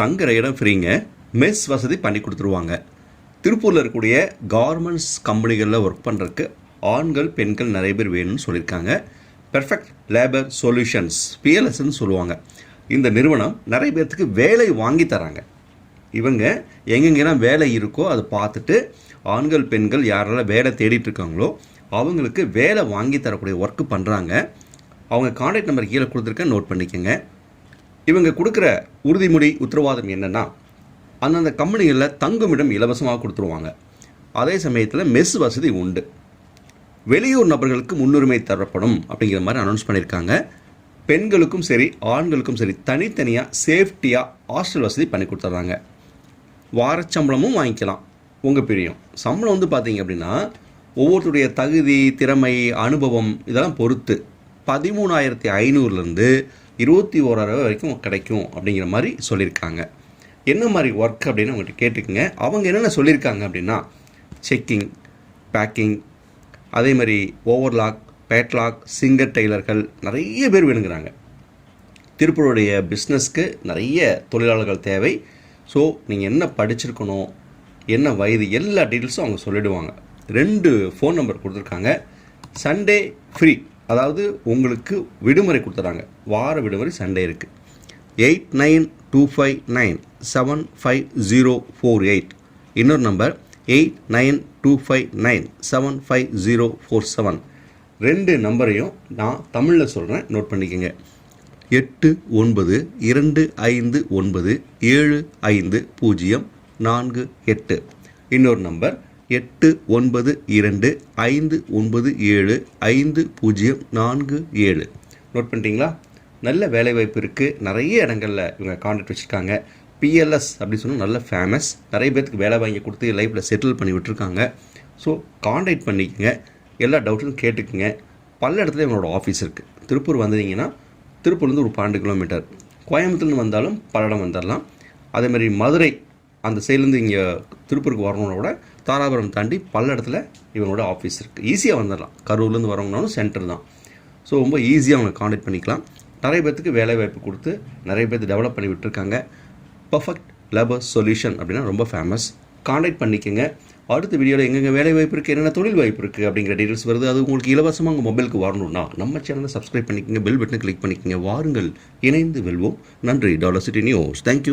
தங்குற இடம் ஃப்ரீங்க மெஸ் வசதி பண்ணி கொடுத்துருவாங்க. திருப்பூரில் இருக்கக்கூடிய கார்மெண்ட்ஸ் கம்பெனிகளில் ஒர்க் பண்ணுறதுக்கு ஆண்கள் பெண்கள் நிறைய பேர் வேணும்னு சொல்லியிருக்காங்க. பெர்ஃபெக்ட் லேபர் சொல்யூஷன்ஸ் பிஎல்எஸ்ன்னு சொல்லுவாங்க. இந்த நிறுவனம் நிறைய பேர்த்துக்கு வேலை வாங்கி தராங்க. இவங்க எங்கெங்கெல்லாம் வேலை இருக்கோ அதை பார்த்துட்டு ஆண்கள் பெண்கள் யாரெல்லாம் வேலை தேடிட்டு இருக்காங்களோ அவங்களுக்கு வேலை வாங்கி தரக்கூடிய ஒர்க்கு பண்ணுறாங்க அவங்க கான்டாக்ட் நம்பர் கீழே கொடுத்துருக்கேன் நோட் பண்ணிக்கோங்க. இவங்க கொடுக்குற உறுதிமொழி உத்தரவாதம் என்னென்னா அந்தந்த கம்பெனிகளில் தங்குமிடம் இலவசமாக கொடுத்துருவாங்க. அதே சமயத்தில் மெஸ் வசதி உண்டு. வெளியூர் நபர்களுக்கு முன்னுரிமை தரப்படும் அப்படிங்கிற மாதிரி அனௌன்ஸ் பண்ணியிருக்காங்க பெண்களுக்கும் சரி ஆண்களுக்கும் சரி தனித்தனியாக சேஃப்டியாக ஹாஸ்டல் வசதி பண்ணி கொடுத்துட்றாங்க வாரச்சம்பளமும் வாங்கிக்கலாம். உங்கள் பிரியம். சம்பளம் வந்து பார்த்தீங்க அப்படின்னா ஒவ்வொருத்தருடைய தகுதி திறமை அனுபவம் இதெல்லாம் பொறுத்து பதிமூணாயிரத்தி ஐநூறுலேருந்து இருபத்தி ஓராயிரம் வரைக்கும் கிடைக்கும் அப்படிங்கிற மாதிரி சொல்லியிருக்காங்க. என்ன மாதிரி ஒர்க் அப்படின்னு அவங்கள்ட்ட கேட்டுக்குங்க அவங்க என்னென்ன சொல்லியிருக்காங்க அப்படின்னா செக்கிங் பேக்கிங் அதே மாதிரி ஓவர்லாக் பேட்லாக் சிங்கர் டெய்லர்கள் நிறைய பேர் வேணுங்கிறாங்க. திருப்பூருடைய பிஸ்னஸ்க்கு நிறைய தொழிலாளர்கள் தேவை. ஸோ நீங்கள் என்ன படிச்சிருக்கணும் என்ன வயது எல்லா டீட்டெயில்ஸும் அவங்க சொல்லிடுவாங்க. ரெண்டு ஃபோன் நம்பர் கொடுத்துருக்காங்க. சண்டே ஃப்ரீ அதாவது உங்களுக்கு விடுமுறை கொடுத்துறாங்க. வார விடுமுறை சண்டே இருக்குது eight nine two five nine seven five zero four eight. இன்னொரு number eight nine two five nine seven five zero four seven. ரெண்டு நம்பரையும் நான் தமிழில் சொல்கிறேன் நோட் பண்ணிக்கோங்க. எட்டு ஒன்பது இரண்டு ஐந்து ஒன்பது ஏழு ஐந்து பூஜ்ஜியம் நான்கு எட்டு. இன்னொரு நம்பர் எட்டு ஒன்பது இரண்டு ஐந்து ஒன்பது ஏழு ஐந்து பூஜ்ஜியம் நான்கு ஏழு. நோட் பண்ணிட்டீங்களா? நல்ல வேலைவாய்ப்பு இருக்குது நிறைய இடங்களில் இவங்க கான்டாக்ட் வச்சுருக்காங்க. பிஎல்எஸ் அப்படின்னு சொன்னால் நல்ல ஃபேமஸ் நிறைய பேருக்கு வேலை வாங்கி கொடுத்து லைஃப்பில் செட்டில் பண்ணி விட்டுருக்காங்க. ஸோ கான்டாக்ட் பண்ணிக்கோங்க. எல்லா டவுட்டும் கேட்டுக்குங்க. பல்லடத்துல இவங்களோட ஆஃபீஸ் இருக்குது திருப்பூர் வந்தீங்கன்னா திருப்பூர்லேருந்து ஒரு பன்னெண்டு கிலோமீட்டர் கோயம்புத்தூர்னு வந்தாலும் பல்லடம் வந்துடலாம் அதே மாதிரி மதுரை அந்த சைட்லேருந்து இங்கே திருப்பூருக்கு வரணும்னா கூட தாராபுரம் தாண்டி பல்லடத்தில் இவங்களோட ஆஃபீஸ் இருக்குது ஈஸியாக வந்துடலாம். கரூர்லேருந்து வரவங்கனாலும் சென்டர் தான். ஸோ ரொம்ப ஈஸியாக அவனை காண்டாக்ட் பண்ணிக்கலாம். நிறைய பேர்த்துக்கு வேலை வாய்ப்பு கொடுத்து நிறைய பேர்த்து டெவலப் பண்ணி விட்டுருக்காங்க. பர்ஃபெக்ட் லேபர் சொல்யூஷன் அப்படின்னா ரொம்ப ஃபேமஸ் காண்டாக்ட் பண்ணிக்கோங்க. அடுத்த வீடியோவில் எங்கெங்கே வேலை வாய்ப்பு இருக்குது என்னென்ன தொழில் வாய்ப்பு இருக்குது அப்படிங்கிற டீட்டெயில்ஸ் வருது. அது உங்களுக்கு இலவசமாக உங்கள் மொபைலுக்கு வரணும்னா நம்ம சேனலை சப்ஸ்கிரைப் பண்ணிக்கோங்க பெல் பட்டனை கிளிக் பண்ணிக்கோங்க. வாருங்கள். இணைந்து வெல்வோம். நன்றி. Dollar city news thank you